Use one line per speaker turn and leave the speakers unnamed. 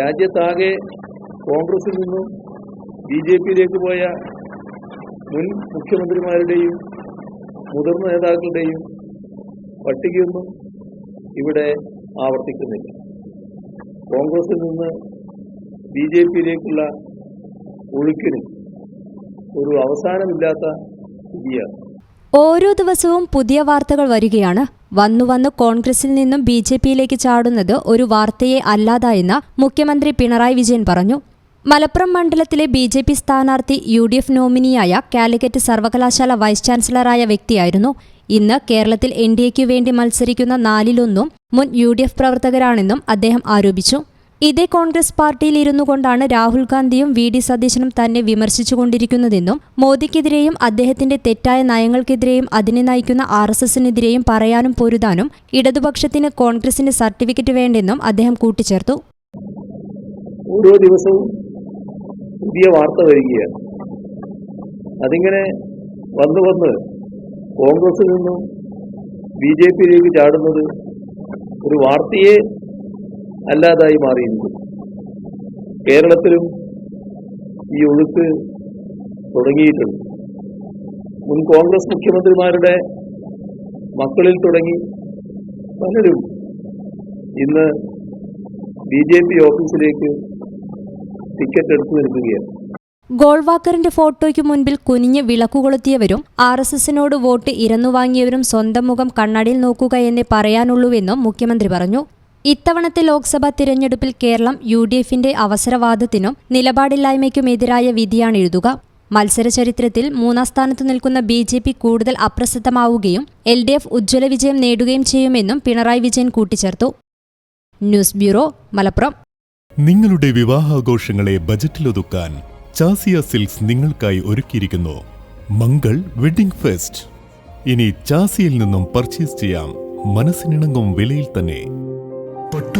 രാജ്യത്താകെ കോൺഗ്രസിൽ നിന്നും B J പിയിലേക്ക് പോയ മുൻ മുഖ്യമന്ത്രിമാരുടെയും മുതിർന്ന നേതാക്കളുടെയും പട്ടികയൊന്നും ഇവിടെ ആവർത്തിക്കുന്നില്ല. കോൺഗ്രസിൽ നിന്ന് ബി ജെ പിയിലേക്കുള്ള ഒഴുക്കിന് ഒരു അവസാനമില്ലാത്ത സ്ഥിതിയാണ്.
ഓരോ ദിവസവും പുതിയ വാർത്തകൾ വരികയാണ്. വന്നു വന്ന് കോൺഗ്രസിൽ നിന്നും ബി ജെ പിയിലേക്ക് ചാടുന്നത് ഒരു വാർത്തയെ അല്ലാതായെന്ന് മുഖ്യമന്ത്രി പിണറായി വിജയൻ പറഞ്ഞു. മലപ്പുറം മണ്ഡലത്തിലെ ബി ജെ പി സ്ഥാനാർത്ഥി യു ഡി എഫ് നോമിനിയായ കാലിക്കറ്റ് സർവകലാശാല വൈസ് ചാൻസലറായ വ്യക്തിയായിരുന്നു. ഇന്ന് കേരളത്തിൽ എൻ ഡി എക്കു വേണ്ടി മത്സരിക്കുന്ന നാലിലൊന്നും മുൻ യു ഡി എഫ് പ്രവർത്തകരാണെന്നും അദ്ദേഹം ആരോപിച്ചു. ഇതേ കോൺഗ്രസ് പാർട്ടിയിൽ ഇരുന്നു കൊണ്ടാണ് രാഹുൽ ഗാന്ധിയും വി ഡി സതീശനും തന്നെ വിമർശിച്ചുകൊണ്ടിരിക്കുന്നതെന്നും മോദിക്കെതിരെയും അദ്ദേഹത്തിന്റെ തെറ്റായ നയങ്ങൾക്കെതിരെയും അതിനെ നയിക്കുന്ന ആർ എസ് എസിനെതിരെയും പറയാനും പൊരുതാനും ഇടതുപക്ഷത്തിന് കോൺഗ്രസിന്റെ സർട്ടിഫിക്കറ്റ് വേണ്ടെന്നും അദ്ദേഹം കൂട്ടിച്ചേർത്തു.
ഓരോ ദിവസവും പുതിയ വാർത്ത വരികയാണ്. അതിങ്ങനെ വന്നു വന്ന് കോൺഗ്രസിൽ നിന്നും ബി ജെ പിയിലേക്ക് ചാടുന്നത് ഒരു വാർത്തയെ അല്ലാതായി മാറിയിരിക്കുന്നു കേരളത്തിലും ഈ ഒഴുക്ക് തുടങ്ങിയിട്ടുണ്ട്. മുൻ കോൺഗ്രസ് മുഖ്യമന്ത്രിമാരുടെ മക്കളിൽ തുടങ്ങി പലരും ഇന്ന് ബി ജെ പി ഓഫീസിലേക്ക് ടിക്കറ്റ് എടുത്തു നിൽക്കുകയാണ്
ഗോൾവാക്കറിന്റെ ഫോട്ടോയ്ക്ക് മുൻപിൽ കുനിഞ്ഞ് വിളക്കുകൊളുത്തിയവരും ആർ എസ് എസിനോട് വോട്ട് ഇരന്നു വാങ്ങിയവരും സ്വന്തം മുഖം കണ്ണാടിയിൽ നോക്കുക എന്നേ പറയാനുള്ളൂവെന്നും മുഖ്യമന്ത്രി പറഞ്ഞു. ഇത്തവണത്തെ ലോക്സഭാ തിരഞ്ഞെടുപ്പിൽ കേരളം യു ഡി എഫിന്റെ അവസരവാദത്തിനും നിലപാടില്ലായ്മയ്ക്കുമെതിരായ വിധിയാണ് എഴുതുക മത്സരചരിത്രത്തിൽ മൂന്നാം സ്ഥാനത്ത് നിൽക്കുന്ന ബി ജെ പി കൂടുതൽ അപ്രസക്തമാവുകയും എൽ ഡി എഫ് ഉജ്ജ്വല വിജയം നേടുകയും ചെയ്യുമെന്നും പിണറായി വിജയൻ കൂട്ടിച്ചേർത്തു. News bureau Malappuram.
നിങ്ങളുടെ വിവാഹാഘോഷങ്ങളെ ബജറ്റിലൊതുക്കാൻ ചാസിയ സിൽക്സ് നിങ്ങൾക്കായി ഒരുക്കിയിരിക്കുന്നു. Mangal wedding fest. ഇനി ചാസിയിൽ നിന്നും പർച്ചേസ് ചെയ്യാം. മനസ്സിനിണങ്ങും വിലയിൽ തന്നെ.